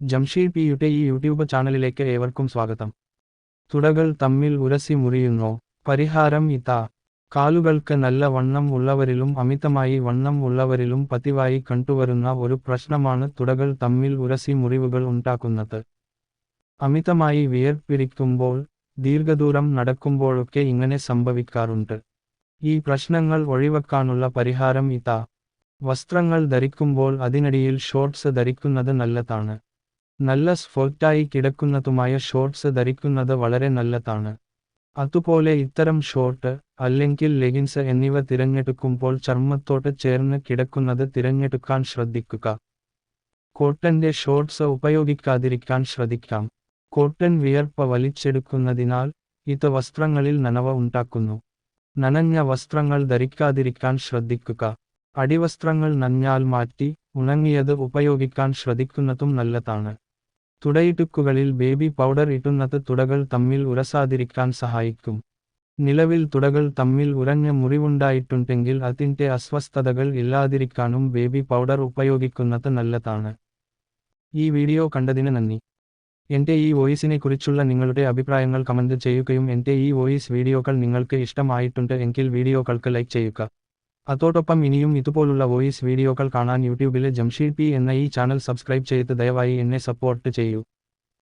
ജംഷീർ പിയുടെ ഈ യൂട്യൂബ് ചാനലിലേക്ക് ഏവർക്കും സ്വാഗതം. തുടകൾ തമ്മിൽ ഉരസി മുറിയുന്നോ. പരിഹാരം ഇതാ. കാലുകൾക്ക് നല്ല വണ്ണം ഉള്ളവരിലും അമിതമായി വണ്ണം ഉള്ളവരിലും പതിവായി കണ്ടുവരുന്ന ഒരു പ്രശ്നമാണ് തുടകൾ തമ്മിൽ ഉരസി മുറിവുകൾ ഉണ്ടാക്കുന്നത്. അമിതമായി വിയർപ്പിരിക്കുമ്പോൾ ദീർഘദൂരം നടക്കുമ്പോഴൊക്കെ ഇങ്ങനെ സംഭവിക്കാറുണ്ട്. ഈ പ്രശ്നങ്ങൾ ഒഴിവാക്കാനുള്ള പരിഹാരം ഇതാ. വസ്ത്രങ്ങൾ ധരിക്കുമ്പോൾ അതിനിടയിൽ ഷോർട്സ് ധരിക്കുന്നത് നല്ലതാണ്. നല്ല സ്ഫോർട്ടായി കിടക്കുന്നതുമായ ഷോർട്സ് ധരിക്കുന്നത് വളരെ നല്ലതാണ്. അതുപോലെ ഇത്തരം ഷോർട്ട് അല്ലെങ്കിൽ ലെഗിൻസ് എന്നിവ തിരഞ്ഞെടുക്കുമ്പോൾ ചർമ്മത്തോട്ട് ചേർന്ന് കിടക്കുന്നത് തിരഞ്ഞെടുക്കാൻ ശ്രദ്ധിക്കുക. കോട്ടന്റെ ഷോർട്സ് ഉപയോഗിക്കാതിരിക്കാൻ ശ്രദ്ധിക്കാം. കോട്ടൺ വിയർപ്പ് വലിച്ചെടുക്കുന്നതിനാൽ ഇത് വസ്ത്രങ്ങളിൽ നനവ ഉണ്ടാക്കുന്നു. നനഞ്ഞ വസ്ത്രങ്ങൾ ധരിക്കാതിരിക്കാൻ ശ്രദ്ധിക്കുക. അടിവസ്ത്രങ്ങൾ നഞ്ഞാൽ മാറ്റി ഉണങ്ങിയത് ഉപയോഗിക്കാൻ ശ്രദ്ധിക്കുന്നതും നല്ലതാണ്. തുടയിടുക്കുകളിൽ ബേബി പൗഡർ ഇട്ടുന്നത് തുടകൾ തമ്മിൽ ഉരസാതിരിക്കാൻ സഹായിക്കും. നിലവിൽ തുടകൾ തമ്മിൽ ഉറഞ്ഞ മുറിവുണ്ടായിട്ടുണ്ടെങ്കിൽ അതിന്റെ അസ്വസ്ഥതകൾ ഇല്ലാതിരിക്കാനും ബേബി പൗഡർ ഉപയോഗിക്കുന്നത് നല്ലതാണ്. ഈ വീഡിയോ കണ്ടതിന് നന്ദി. എന്റെ ഈ വോയിസിനെ കുറിച്ചുള്ള നിങ്ങളുടെ അഭിപ്രായങ്ങൾ കമന്റ് ചെയ്യുകയും എന്റെ ഈ വോയിസ് വീഡിയോകൾ നിങ്ങൾക്ക് ഇഷ്ടമായിട്ടുണ്ട് എങ്കിൽ വീഡിയോകൾക്ക് ലൈക്ക് ചെയ്യുക. അതോടൊപ്പം ഇനിയും ഇതുപോലുള്ള വോയിസ് വീഡിയോകൾ കാണാൻ യൂട്യൂബിലെ ജംഷീർ പി എന്ന ഈ ചാനൽ സബ്സ്ക്രൈബ് ചെയ്ത് ദയവായി എന്നെ സപ്പോർട്ട് ചെയ്യൂ.